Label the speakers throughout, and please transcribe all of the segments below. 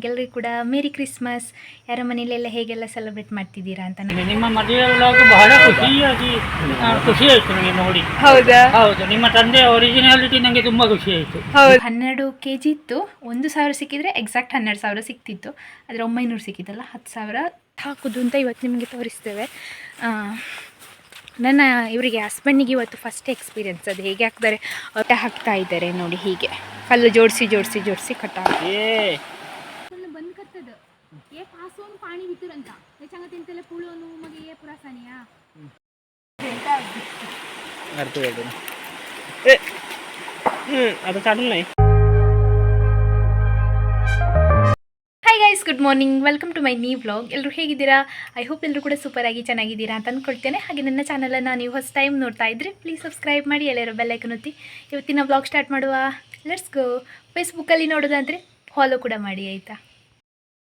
Speaker 1: ನಿಮಗೆಲ್ಲರಿಗೂ ಕೂಡ merry Christmas ಯಾರ ಮನೇಲೆಲ್ಲ ಹೇಗೆಲ್ಲ ಸೆಲೆಬ್ರೇಟ್ ಮಾಡ್ತಿದ್ದೀರಾ ಅಂತ
Speaker 2: ನಿಮ್ಮ ಮದುವೆ ಬಹಳ ಖುಷಿಯಾಗಿ ಖುಷಿ ಆಯ್ತು ನನಗೆ ನೋಡಿ.
Speaker 1: ಹೌದಾ?
Speaker 2: ಹೌದು ನಿಮ್ಮ ತಂದೆ ಒರಿಜಿನಾಲಿಟಿ ನನಗೆ ತುಂಬಾ ಖುಷಿ ಆಯ್ತು.
Speaker 1: ಹೌದು. ಹನ್ನೆರಡು ಕೆ ಜಿ ಇತ್ತು. ಒಂದು ಸಾವಿರ ಸಿಕ್ಕಿದ್ರೆ ಎಕ್ಸಾಕ್ಟ್ ಹನ್ನೆರಡು ಸಾವಿರ ಸಿಕ್ತಿತ್ತು. ಆದರೆ ಒಂಬೈನೂರು ಸಿಕ್ಕಿತ್ತಲ್ಲ ಹತ್ತು ಸಾವಿರ ಹಾಕೋದು ಅಂತ ಇವತ್ತು ನಿಮಗೆ ತೋರಿಸ್ತೇವೆ. ಆ, ನನ್ನ ಇವರಿಗೆ ಹಸ್ಬೆಂಡಿಗೆ ಇವತ್ತು ಫಸ್ಟ್ ಎಕ್ಸ್ಪೀರಿಯನ್ಸ್ ಅದು ಹೇಗೆ ಹಾಕ್ತಾರೆ ಹಾಕ್ತಾ ಇದ್ದಾರೆ ನೋಡಿ ಹೀಗೆ. ಕಲ್ಲು ಜೋಡಿಸಿ ಜೋಡಿಸಿ ಜೋಡಿಸಿ ಕಟ್ಟ ಏ ಪಾಣಿ ಬಿತ್ತುರಂತ ಹೆಚ್ಚಂಗ ಪುಳು ಪುಳೋನು ಮಗ ಏ
Speaker 2: चालू
Speaker 1: hi guys good morning welcome to my new vlog ಎಲ್ಲರೂ ಹೇಗಿದ್ದೀರಾ? ಐ ಹೋಪ್ ಎಲ್ಲರೂ ಕೂಡ ಸೂಪರಾಗಿ ಚೆನ್ನಾಗಿದ್ದೀರಾ ಅಂತ ಅಂದ್ಕೊಳ್ತೇನೆ ಹಾಗೆ ನನ್ನ ಚಾನಲನ್ನು ನೀವು ಹೊಸ ಟೈಮ್ ನೋಡ್ತಾ ಇದ್ದರೆ ಪ್ಲೀಸ್ ಸಬ್ಸ್ಕ್ರೈಬ್ ಮಾಡಿ ಎಲ್ಲರೂ ಬೆಲ್ಲೈಕನ್ ಒತ್ತಿ. ಇವತ್ತಿನ ವ್ಲಾಗ್ ಸ್ಟಾರ್ಟ್ ಮಾಡುವ. ಲೆಟ್ಸ್ ಗೋ ಫೇಸ್ಬುಕ್ಕಲ್ಲಿ ನೋಡೋದಾದ್ರೆ ಫಾಲೋ ಕೂಡ ಮಾಡಿ ಆಯಿತಾ?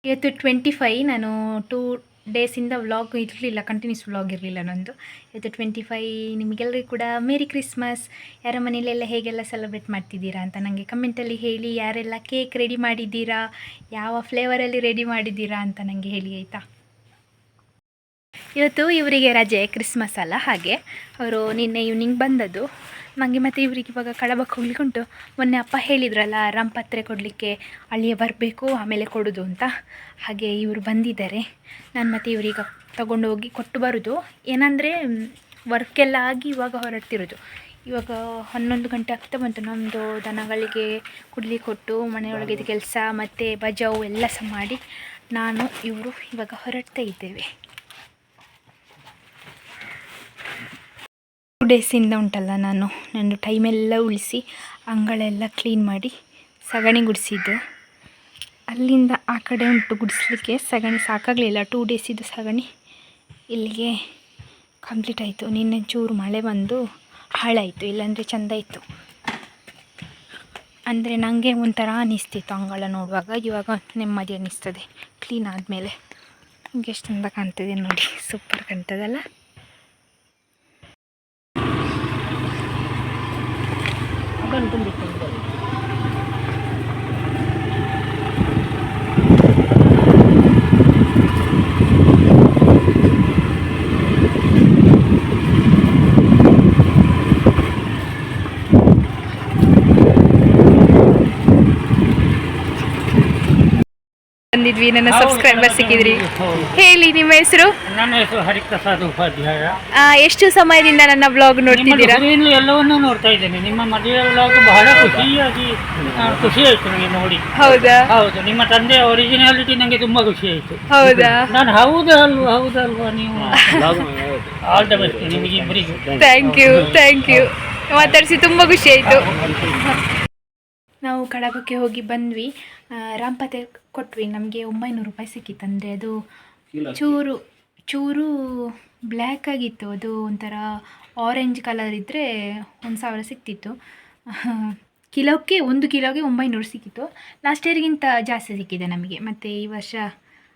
Speaker 1: ಇವತ್ತು ಟ್ವೆಂಟಿ ಫೈ ನಾನು ಟೂ ಡೇಸಿಂದ ವ್ಲಾಗ್ ಇರಲಿಲ್ಲ ಕಂಟಿನ್ಯೂಸ್ ವ್ಲಾಗ್ ಇರಲಿಲ್ಲ ನಂದು. ಇವತ್ತು ಟ್ವೆಂಟಿ ಫೈ ನಿಮಗೆಲ್ಲರಿಗೂ ಕೂಡ ಮೇರಿ ಕ್ರಿಸ್ಮಸ್ ಯಾರ ಮನೇಲೆಲ್ಲ ಹೇಗೆಲ್ಲ ಸೆಲೆಬ್ರೇಟ್ ಮಾಡ್ತಿದ್ದೀರಾ ಅಂತ ನನಗೆ ಕಮೆಂಟಲ್ಲಿ ಹೇಳಿ, ಯಾರೆಲ್ಲ ಕೇಕ್ ರೆಡಿ ಮಾಡಿದ್ದೀರಾ, ಯಾವ ಫ್ಲೇವರಲ್ಲಿ ರೆಡಿ ಮಾಡಿದ್ದೀರಾ ಅಂತ ನನಗೆ ಹೇಳಿ, ಆಯಿತಾ? ಇವತ್ತು ಇವರಿಗೆ ರಜೆ ಕ್ರಿಸ್ಮಸ್ ಅಲ್ಲ, ಹಾಗೆ. ಅವರು ನಿನ್ನೆ ಈವ್ನಿಂಗ್ ಬಂದದ್ದು. ನನಗೆ ಮತ್ತು ಇವ್ರಿಗೆ ಇವಾಗ ಕಡಬಕ್ಕೆ ಹೋಗ್ಲಿಕ್ಕೆ ಉಂಟು. ಮೊನ್ನೆ ಅಪ್ಪ ಹೇಳಿದ್ರಲ್ಲ ರಂಪತ್ರೆ ಕೊಡಲಿಕ್ಕೆ ಅಳಿಯ ಬರಬೇಕು, ಆಮೇಲೆ ಕೊಡೋದು ಅಂತ. ಹಾಗೆ ಇವರು ಬಂದಿದ್ದಾರೆ. ನಾನು ಮತ್ತು ಇವ್ರಿಗೆ ತಗೊಂಡು ಹೋಗಿ ಕೊಟ್ಟು ಬರೋದು. ಏನಂದರೆ ವರ್ಕೆಲ್ಲ ಆಗಿ ಇವಾಗ ಹೊರಡ್ತಿರೋದು. ಇವಾಗ ಹನ್ನೊಂದು ಗಂಟೆ ಆಗ್ತಾ ಬಂತು. ನಮ್ಮದು ದನಗಳಿಗೆ ಕುಡ್ಲಿ ಕೊಟ್ಟು, ಮನೆಯೊಳಗೆ ಇದು ಕೆಲಸ, ಮತ್ತು ಬಜಾವು ಎಲ್ಲ ಸಹ ಮಾಡಿ ನಾನು ಇವರು ಇವಾಗ ಹೊರಡ್ತಾ ಇದ್ದೇವೆ. ಡೇಸಿಂದ ಉಂಟಲ್ಲ ನಾನು. ನನ್ನ ಟೈಮೆಲ್ಲ ಉಳಿಸಿ ಅಂಗಳೆಲ್ಲ ಕ್ಲೀನ್ ಮಾಡಿ ಸಗಣಿ ಗುಡಿಸಿದ್ದು. ಅಲ್ಲಿಂದ ಆ ಕಡೆ ಉಂಟು ಗುಡಿಸ್ಲಿಕ್ಕೆ ಸಗಣಿ ಸಾಕಾಗಲಿಲ್ಲ. ಟೂ ಡೇಸಿದ್ದು ಸಗಣಿ ಇಲ್ಲಿಗೆ ಕಂಪ್ಲೀಟ್ ಆಯಿತು. ನಿನ್ನೆ ಚೂರು ಮಳೆ ಬಂದು ಹಾಳಾಯಿತು, ಇಲ್ಲಾಂದರೆ ಚೆಂದ ಇತ್ತು. ಅಂದರೆ ನನಗೆ ಒಂಥರ ಅನ್ನಿಸ್ತಿತ್ತು ಅಂಗಳ ನೋಡುವಾಗ. ಇವಾಗ ನೆಮ್ಮದಿ ಅನ್ನಿಸ್ತದೆ ಕ್ಲೀನ್ ಆದಮೇಲೆ. ಎಷ್ಟು ಚಂದ ಕಾಣ್ತದೆ ನೋಡಿ ಸೂಪರ್ ಕಾಣ್ತದಲ್ಲ? ఉంటుంది ಬಂದಿದ್ವಿ ನನ್ನ ಸಬ್ಸ್ಕ್ರೈಬರ್ ಸಿಕ್ಕಿದ್ರಿ. ಹೇಳಿ ನಿಮ್ಮ ಹೆಸರು?
Speaker 2: ನನ್ನ ಹೆಸರು ಹರಿಪ್ರಸಾದ್ ಉಪಾಧ್ಯಾಯ.
Speaker 1: ಆ, ಎಷ್ಟು ಸಮಯದಿಂದ ನನ್ನ ಬ್ಲಾಗ್ ನೋಡ್ತಿದ್ದೀರಾ?
Speaker 2: ಎಲ್ಲವನ್ನೂ ನೋಡ್ತಾ ಇದ್ದೇನೆ. ನಿಮ್ಮ ಮದುವೆ ಬ್ಲಾಗ್ ಬಹಳ ಖುಷಿಯಾಗಿ ಖುಷಿ ಆಯ್ತು ನನಗೆ ನೋಡಿ.
Speaker 1: ಹೌದಾ?
Speaker 2: ಹೌದು ನಿಮ್ಮ ತಂದೆ ಒರಿಜಿನಾಲಿಟಿ ನನಗೆ ತುಂಬಾ ಖುಷಿ ಆಯ್ತು.
Speaker 1: ಹೌದಾ?
Speaker 2: ನಾನು ಹೌದಲ್ವಾ ಹೌದಲ್ವಾ ನೀವು? ಆಲ್ ದ ಬೆಸ್ಟ್ ನಿಮಗೆ ಇಬ್ಬರಿಗೂ.
Speaker 1: ಥ್ಯಾಂಕ್ ಯು ಥ್ಯಾಂಕ್ ಯು ಮಾತಾಡಿಸಿ ತುಂಬ ಖುಷಿ ಆಯಿತು. ನಾವು ಕಡಬಕ್ಕೆ ಹೋಗಿ ಬಂದ್ವಿ. ಆ, ರಾಂಪತೆ ಕೊಟ್ವಿ. ನಮಗೆ ಒಂಬೈನೂರು ರೂಪಾಯಿ ಸಿಕ್ಕಿತ್ತು. ಅಂದರೆ ಅದು ಚೂರು ಚೂರು ಬ್ಲ್ಯಾಕ್ ಆಗಿತ್ತು. ಅದು ಒಂಥರ ಆರೆಂಜ್ ಕಲರ್ ಇದ್ದರೆ ಒಂದು ಸಾವಿರ ಸಿಕ್ತಿತ್ತು. ಕಿಲೋಕ್ಕೆ ಒಂದು ಕಿಲೋಗೆ ಒಂಬೈನೂರು ಸಿಕ್ಕಿತ್ತು. ಲಾಸ್ಟ್ ಇಯರ್ಗಿಂತ ಜಾಸ್ತಿ ಸಿಕ್ಕಿದೆ ನಮಗೆ. ಮತ್ತು ಈ ವರ್ಷ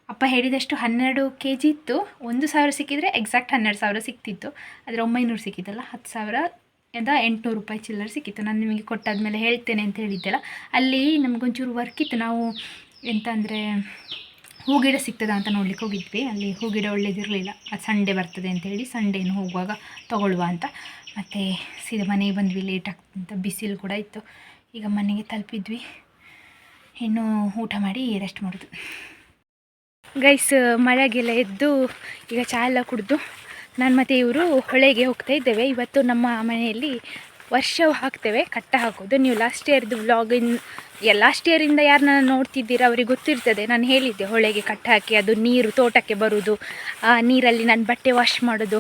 Speaker 1: ಅಪ್ಪ ಹೇಳಿದಷ್ಟು ಹನ್ನೆರಡು ಕೆ ಜಿ ಇತ್ತು. ಒಂದು ಸಾವಿರ ಸಿಕ್ಕಿದರೆ ಎಕ್ಸಾಕ್ಟ್ ಹನ್ನೆರಡು ಸಾವಿರ ಸಿಕ್ತಿತ್ತು. ಆದರೆ ಒಂಬೈನೂರು ಸಿಕ್ಕಿದ್ದಲ್ಲ ಹತ್ತು ಸಾವಿರ ಇಂದ ಎಂಟುನೂರು ರೂಪಾಯಿ ಚಿಲ್ಲರ್ ಸಿಕ್ಕಿತ್ತು. ನಾನು ನಿಮಗೆ ಕೊಟ್ಟಾದ್ಮೇಲೆ ಹೇಳ್ತೇನೆ ಅಂತ ಹೇಳಿದ್ದೆಲ್ಲ. ಅಲ್ಲಿ ನಮಗೊಂಚೂರು ವರ್ಕ್ ಇತ್ತು. ನಾವು ಎಂತ ಅಂದರೆ ಹೂಗಿಡ ಸಿಗ್ತದ ಅಂತ ನೋಡ್ಲಿಕ್ಕೆ ಹೋಗಿದ್ವಿ. ಅಲ್ಲಿ ಹೂಗಿಡ ಒಳ್ಳೇದಿರಲಿಲ್ಲ. ಅದು ಸಂಡೇ ಬರ್ತದೆ ಅಂತ ಹೇಳಿ ಸಂಡೇನು ಹೋಗುವಾಗ ತಗೊಳ್ಳುವ ಅಂತ. ಮತ್ತು ಸೀದಾ ಮನೆಗೆ ಬಂದ್ವಿ. ಲೇಟ್ ಆಗ್ತಂತ ಬಿಸಿಲು ಕೂಡ ಇತ್ತು. ಈಗ ಮನೆಗೆ ತಲುಪಿದ್ವಿ. ಇನ್ನು ಊಟ ಮಾಡಿ ರೆಸ್ಟ್ ಮಾಡೋದು. ಗೈಸ್ ಮಳೆಗೆಲ್ಲ ಎದ್ದು ಈಗ ಚಹಾ ಎಲ್ಲ ಕುಡಿದು ನಾನು ಮತ್ತು ಇವರು ಹೊಳೆಗೆ ಹೋಗ್ತಾ ಇದ್ದೇವೆ. ಇವತ್ತು ನಮ್ಮ ಮನೆಯಲ್ಲಿ ವರ್ಷವು ಹಾಕ್ತೇವೆ, ಕಟ್ಟ ಹಾಕೋದು ನೀವು ಲಾಸ್ಟ್ ಇಯರ್ದು ವ್ಲಾಗಿನ್ ಲಾಸ್ಟ್ ಇಯರಿಂದ ನಾನು ನೋಡ್ತಿದ್ದೀರಾ ಅವ್ರಿಗೆ ಗೊತ್ತಿರ್ತದೆ. ನಾನು ಹೇಳಿದ್ದೆ, ಹೊಳೆಗೆ ಕಟ್ಟ ಹಾಕಿ ಅದು ನೀರು ತೋಟಕ್ಕೆ ಬರುವುದು, ಆ ನೀರಲ್ಲಿ ನಾನು ಬಟ್ಟೆ ವಾಶ್ ಮಾಡೋದು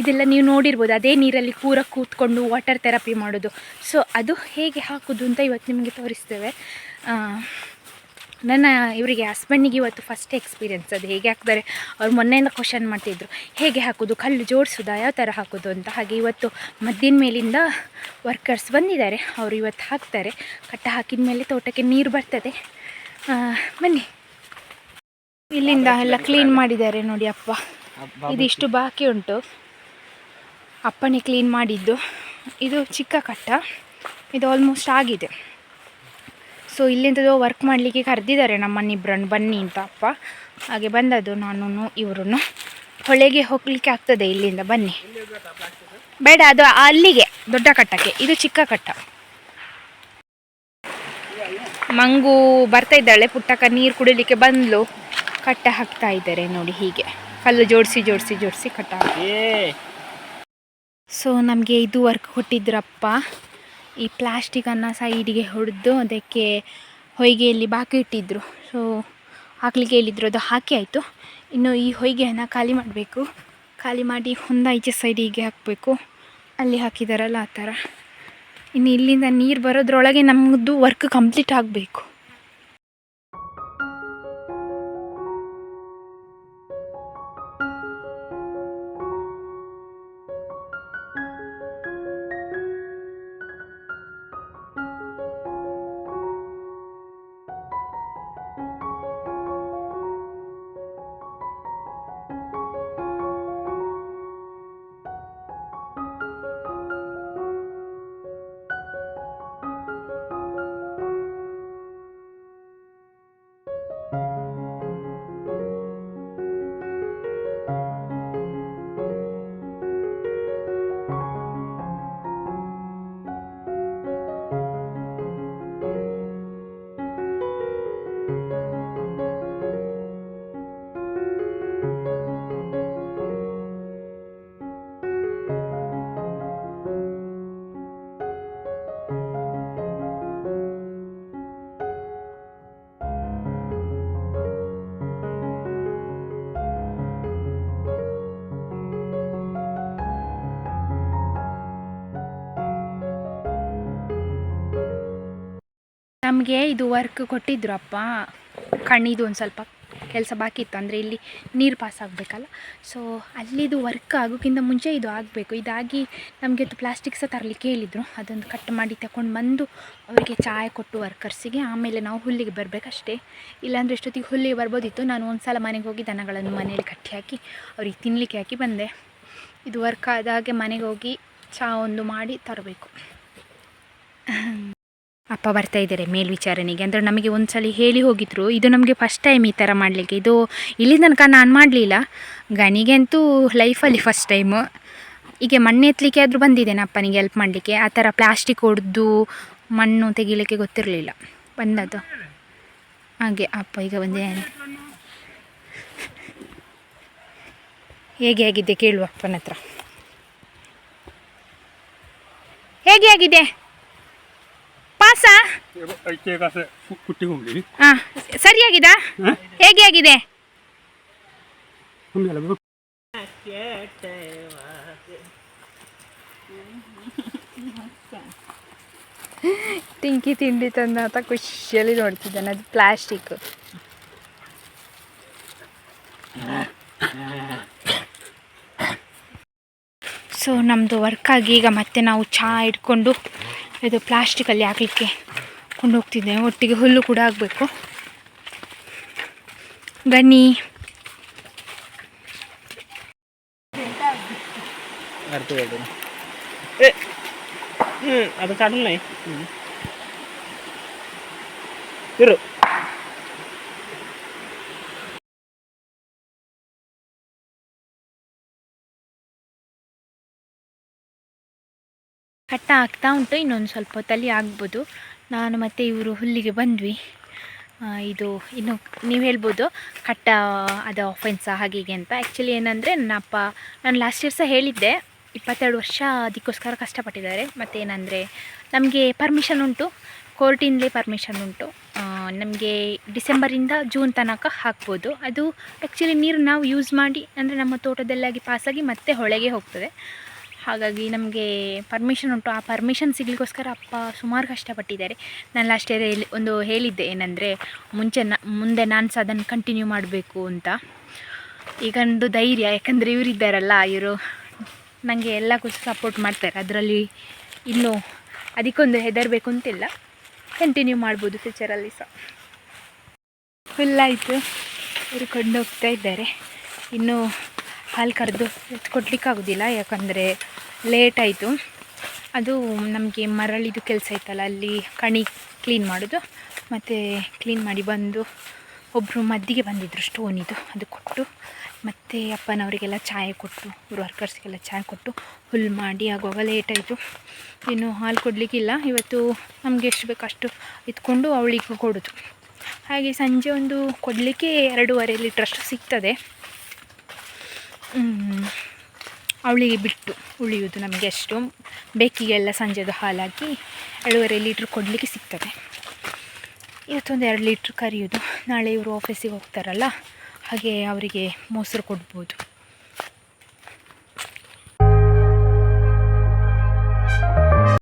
Speaker 1: ಇದೆಲ್ಲ ನೀವು ನೋಡಿರ್ಬೋದು. ಅದೇ ನೀರಲ್ಲಿ ಕೂರ ಕೂತ್ಕೊಂಡು ವಾಟರ್ ಥೆರಪಿ ಮಾಡೋದು ಸೊ ಅದು ಹೇಗೆ ಹಾಕೋದು ಅಂತ ಇವತ್ತು ನಿಮಗೆ ತೋರಿಸ್ತೇವೆ. ನನ್ನ ಇವರಿಗೆ ಹಸ್ಬೆಂಡಿಗೆ ಇವತ್ತು ಫಸ್ಟ್ ಎಕ್ಸ್ಪೀರಿಯನ್ಸ್ ಅದು. ಹೇಗೆ ಹಾಕ್ತಾರೆ ಅವ್ರು ಮೊನ್ನೆಯಿಂದ ಕ್ವಶನ್ ಮಾಡ್ತಿದ್ರು. ಹೇಗೆ ಹಾಕೋದು? ಕಲ್ಲು ಜೋಡಿಸೋದಾ? ಯಾವ ಥರ ಹಾಕೋದು ಅಂತ? ಹಾಗೆ ಇವತ್ತು ಮದ್ದಿನ ಮೇಲಿಂದ ವರ್ಕರ್ಸ್ ಬಂದಿದ್ದಾರೆ. ಅವರು ಇವತ್ತು ಹಾಕ್ತಾರೆ. ಕಟ್ಟ ಹಾಕಿದ ಮೇಲೆ ತೋಟಕ್ಕೆ ನೀರು ಬರ್ತದೆ. ಬನ್ನಿ. ಇಲ್ಲಿಂದ ಎಲ್ಲ ಕ್ಲೀನ್ ಮಾಡಿದ್ದಾರೆ ನೋಡಿ ಅಪ್ಪ. ಇದಿಷ್ಟು ಬಾಕಿ ಉಂಟು. ಅಪ್ಪನೇ ಕ್ಲೀನ್ ಮಾಡಿದ್ದು. ಇದು ಚಿಕ್ಕ ಕಟ್ಟ. ಇದು ಆಲ್ಮೋಸ್ಟ್ ಆಗಿದೆ. ಸೊ ಇಲ್ಲಿಂದದು ವರ್ಕ್ ಮಾಡಲಿಕ್ಕೆ ಕರೆದಿದ್ದಾರೆ ನಮ್ಮನ್ನಿಬ್ಬರನ್ನು ಬನ್ನಿ ಅಂತ ಅಪ್ಪ. ಹಾಗೆ ಬಂದದ್ದು ನಾನು ಇವರು ಹೊಳೆಗೆ ಹೋಗಲಿಕ್ಕೆ ಆಗ್ತದೆ ಇಲ್ಲಿಂದ. ಬನ್ನಿ. ಬೇಡ ಅದು ಅಲ್ಲಿಗೆ ದೊಡ್ಡ ಕಟ್ಟಕ್ಕೆ. ಇದು ಚಿಕ್ಕ ಕಟ್ಟ. ಮಂಗು ಬರ್ತಾ ಇದ್ದಾಳೆ. ಪುಟ್ಟಕ್ಕ ನೀರು ಕುಡಿಲಿಕ್ಕೆ ಬಂದ್ಲು. ಕಟ್ಟ ಹಾಕ್ತಾ ಇದ್ದಾರೆ ನೋಡಿ ಹೀಗೆ. ಕಲ್ಲು ಜೋಡಿಸಿ ಜೋಡಿಸಿ ಜೋಡಿಸಿ ಕಟ್ಟ. ಸೊ ನಮಗೆ ಇದು ವರ್ಕ್ ಕೊಟ್ಟಿದ್ರಪ್ಪ. ಈ ಪ್ಲಾಸ್ಟಿಕನ್ನು ಸೈಡಿಗೆ ಹೊಡೆದು ಅದಕ್ಕೆ ಹೊಯ್ಗೆಯಲ್ಲಿ ಬಾಕಿ ಇಟ್ಟಿದ್ದರು ಸೊ ಹಾಕ್ಲಿಕ್ಕೆ ಹೇಳಿದ್ರು ಅದು ಹಾಕಿ ಆಯಿತು. ಇನ್ನು ಈ ಹೊಯ್ಗೆಯನ್ನು ಖಾಲಿ ಮಾಡಬೇಕು. ಖಾಲಿ ಮಾಡಿ ಹೊಂದ ಈಚೆ ಸೈಡಿಗೆ ಹಾಕಬೇಕು. ಅಲ್ಲಿ ಹಾಕಿದಾರಲ್ಲ ಆ ಥರ. ಇನ್ನು ಇಲ್ಲಿಂದ ನೀರು ಬರೋದ್ರೊಳಗೆ ನಮ್ಮದು ವರ್ಕ್ ಕಂಪ್ಲೀಟ್ ಆಗಬೇಕು. ನಮಗೆ ಇದು ವರ್ಕ್ ಕೊಟ್ಟಿದ್ರು ಅಪ್ಪ ಕಣ್ಣಿದು ಒಂದು ಸ್ವಲ್ಪ ಕೆಲಸ ಬಾಕಿ ಇತ್ತು. ಅಂದರೆ ಇಲ್ಲಿ ನೀರು ಪಾಸ್ ಆಗಬೇಕಲ್ಲ. ಸೊ ಅಲ್ಲಿದು ವರ್ಕ್ ಆಗೋಕ್ಕಿಂತ ಮುಂಚೆ ಇದು ಆಗಬೇಕು. ಇದಾಗಿ ನಮಗೆ ಅದು ಪ್ಲಾಸ್ಟಿಕ್ ತರಲಿಕ್ಕೆ ಹೇಳಿದರು. ಅದೊಂದು ಕಟ್ ಮಾಡಿ ತಗೊಂಡು ಬಂದು ಅವರಿಗೆ ಚಾಯ್ ಕೊಟ್ಟು ವರ್ಕರ್ಸಿಗೆ ಆಮೇಲೆ ನಾವು ಹುಲ್ಲಿಗೆ ಬರಬೇಕಷ್ಟೇ. ಇಲ್ಲಾಂದರೆ ಎಷ್ಟೊತ್ತಿಗೆ ಹುಲ್ಲಿಗೆ ಬರ್ಬೋದಿತ್ತು. ನಾನು ಒಂದು ಸಲ ಮನೆಗೆ ಹೋಗಿ ದನಗಳನ್ನು ಮನೇಲಿ ಕಟ್ಟಿ ಹಾಕಿ ಅವ್ರಿಗೆ ತಿನ್ನಲಿಕ್ಕೆ ಹಾಕಿ ಬಂದೆ. ಇದು ವರ್ಕ್ ಆದಾಗೆ ಮನೆಗೆ ಹೋಗಿ ಚಹಾ ಒಂದು ಮಾಡಿ ತರಬೇಕು. ಅಪ್ಪ ಬರ್ತಾ ಇದ್ದಾರೆ ಮೇಲ್ವಿಚಾರಣೆಗೆ. ಅಂದರೆ ನಮಗೆ ಒಂದ್ಸಲ ಹೇಳಿ ಹೋಗಿದ್ರು, ಇದು ನಮಗೆ ಫಸ್ಟ್ ಟೈಮ್ ಈ ಥರ ಮಾಡಲಿಕ್ಕೆ. ಇದು ಇಲ್ಲಿ ತನಕ ನಾನು ಮಾಡಲಿಲ್ಲ. ಗಣಿಗೆ ಅಂತೂ ಲೈಫಲ್ಲಿ ಫಸ್ಟ್ ಟೈಮ್ ಹೀಗೆ ಮಣ್ಣು ಎತ್ತಲಿಕ್ಕೆ ಆದರೂ ಬಂದಿದ್ದೇನೆ ಅಪ್ಪನಿಗೆ ಹೆಲ್ಪ್ ಮಾಡಲಿಕ್ಕೆ. ಆ ಥರ ಪ್ಲಾಸ್ಟಿಕ್ ಹೊಡೆದು ಮಣ್ಣು ತೆಗಿಲಿಕ್ಕೆ ಗೊತ್ತಿರಲಿಲ್ಲ. ಬಂದದ್ದು. ಹಾಗೆ ಅಪ್ಪ ಈಗ ಬಂದಿದ್ದೇನೆ ಹೇಗೆ ಆಗಿದೆ ಕೇಳುವ ಅಪ್ಪನ ಹತ್ರ. ಹೇಗೆ ಆಗಿದೆ? ಹಾಂ ಸರಿಯಾಗಿದಾ? ಹೇಗೆ ಆಗಿದೆ? ತಿಂಕಿ ತಿಂಡಿ ತಂದ ಅಂತ ಖುಷಿಯಲ್ಲಿ ನೋಡ್ತಿದ್ದಾನೆ ಅದು ಪ್ಲಾಸ್ಟಿಕ್. ಸೊ ನಮ್ಮದು ವರ್ಕ್ ಆಗಿ ಈಗ ಮತ್ತೆ ನಾವು ಚಹಾ ಇಟ್ಕೊಂಡು ಇದು ಪ್ಲಾಸ್ಟಿಕಲ್ಲಿ ಹಾಕಲಿಕ್ಕೆ ಕೊಂಡು ಹೋಗ್ತಿದ್ದೇವೆ ಒಟ್ಟಿಗೆ ಹುಲ್ಲು ಕೂಡ ಆಗಬೇಕು ಬನ್ನಿ.
Speaker 2: ಅದು ಇರು.
Speaker 1: ಕಟ್ಟ ಆಗ್ತಾ ಉಂಟು, ಇನ್ನೊಂದು ಸ್ವಲ್ಪ ಹೊತ್ತಲ್ಲಿ ಆಗ್ಬೋದು ನಾನು ಮತ್ತು ಇವರು ಹುಲ್ಲಿಗೆ ಬಂದ್ವಿ. ಇದು ಇನ್ನು ನೀವು ಹೇಳ್ಬೋದು ಕಟ್ಟ, ಅದು ಆಫೆನ್ಸ ಹಾಗೆ ಹೀಗೆ ಅಂತ. ಆ್ಯಕ್ಚುಲಿ ಏನಂದರೆ ನನ್ನ ಅಪ್ಪ, ನಾನು ಲಾಸ್ಟ್ ಇಯರ್ ಸಹ ಹೇಳಿದ್ದೆ, ಇಪ್ಪತ್ತೆರಡು ವರ್ಷ ಅದಕ್ಕೋಸ್ಕರ ಕಷ್ಟಪಟ್ಟಿದ್ದಾರೆ. ಮತ್ತೇನಂದರೆ ನಮಗೆ ಪರ್ಮಿಷನ್ ಉಂಟು ಕೋರ್ಟಿಂದಲೇ ಪರ್ಮಿಷನ್ ಉಂಟು. ನಮಗೆ ಡಿಸೆಂಬರಿಂದ ಜೂನ್ ತನಕ ಹಾಕ್ಬೋದು. ಅದು ಆ್ಯಕ್ಚುಲಿ ನೀರು ನಾವು ಯೂಸ್ ಮಾಡಿ, ಅಂದರೆ ನಮ್ಮ ತೋಟದಲ್ಲಾಗಿ ಪಾಸಾಗಿ ಮತ್ತೆ ಹೊಳೆಗೆ ಹೋಗ್ತದೆ. ಹಾಗಾಗಿ ನಮಗೆ ಪರ್ಮಿಷನ್ ಉಂಟು. ಆ ಪರ್ಮಿಷನ್ ಸಿಗಲಿಕ್ಕೋಸ್ಕರ ಅಪ್ಪ ಸುಮಾರು ಕಷ್ಟಪಟ್ಟಿದ್ದಾರೆ. ನಾನು ಲಾಸ್ಟ್ ಇಯರ್ ಒಂದು ಹೇಳಿದ್ದೆ ಏನಂದರೆ, ಮುಂಚೆ ನ, ಮುಂದೆ ನಾನು ಸಹ ಅದನ್ನು ಕಂಟಿನ್ಯೂ ಮಾಡಬೇಕು ಅಂತ. ಈಗ ಒಂದು ಧೈರ್ಯ, ಯಾಕಂದರೆ ಇವರಿದ್ದಾರಲ್ಲ ಇವರು ನನಗೆ ಎಲ್ಲಕ್ಕೂ ಸಪೋರ್ಟ್ ಮಾಡ್ತಾರೆ. ಅದರಲ್ಲಿ ಇನ್ನೂ ಅದಕ್ಕೊಂದು ಹೆದರಬೇಕು ಅಂತಿಲ್ಲ. ಕಂಟಿನ್ಯೂ ಮಾಡ್ಬೋದು ಫ್ಯೂಚರಲ್ಲಿ ಸಹ ಫುಲ್ಲಾಯಿತು ಇವರು ಕೊಂಡೋಗ್ತಾ ಇದ್ದಾರೆ. ಇನ್ನು ಹಾಲು ಕರೆದು ಕೊಡಲಿಕ್ಕಾಗೋದಿಲ್ಲ ಯಾಕಂದರೆ ಲೇಟ್ ಆಯಿತು. ಅದು ನಮಗೆ ಮರಳಿದು ಕೆಲಸ ಇತ್ತಲ್ಲ, ಅಲ್ಲಿ ಕಣಿ ಕ್ಲೀನ್ ಮಾಡೋದು, ಮತ್ತು ಕ್ಲೀನ್ ಮಾಡಿ ಬಂದು ಒಬ್ಬರು ಮದ್ದಿಗೆ ಬಂದಿದ್ದರು ಸ್ಟೋನಿದು, ಅದು ಕೊಟ್ಟು, ಮತ್ತು ಅಪ್ಪನವರಿಗೆಲ್ಲ ಚಾಯ್ ಕೊಟ್ಟು ವರ್ಕರ್ಸ್ಗೆಲ್ಲ ಚಾಯ್ ಕೊಟ್ಟು ಹುಲ್ ಮಾಡಿ ಆಗುವಾಗ ಲೇಟ್ ಆಯಿತು. ಇನ್ನು ಹಾಲು ಕೊಡಲಿಕ್ಕಿಲ್ಲ, ಇವತ್ತು ನಮಗೆ ಎಷ್ಟು ಬೇಕು ಅಷ್ಟು ಇದ್ಕೊಂಡು ಅವಳಿಗೆ ಕೊಡೋದು. ಹಾಗೆ ಸಂಜೆ ಒಂದು ಕೊಡಲಿಕ್ಕೆ ಎರಡೂವರೆ ಲೀಟ್ರಷ್ಟು ಸಿಗ್ತದೆ. ಅವಳಿಗೆ ಬಿಟ್ಟು ಉಳಿಯುವುದು ನಮಗೆ ಅಷ್ಟು. ಬೇಕಿಗೆಲ್ಲ ಸಂಜೆದು ಹಾಲಾಕಿ ಎರಡೂವರೆ ಲೀಟ್ರ್ ಕೊಡಲಿಕ್ಕೆ ಸಿಗ್ತದೆ. ಇವತ್ತೊಂದು ಎರಡು ಲೀಟ್ರ್ ಕರಿಯೋದು ನಾಳೆ ಇವರು ಆಫೀಸಿಗೆ ಹೋಗ್ತಾರಲ್ಲ, ಹಾಗೆ ಅವರಿಗೆ ಮೊಸರು ಕೊಡ್ಬೋದು.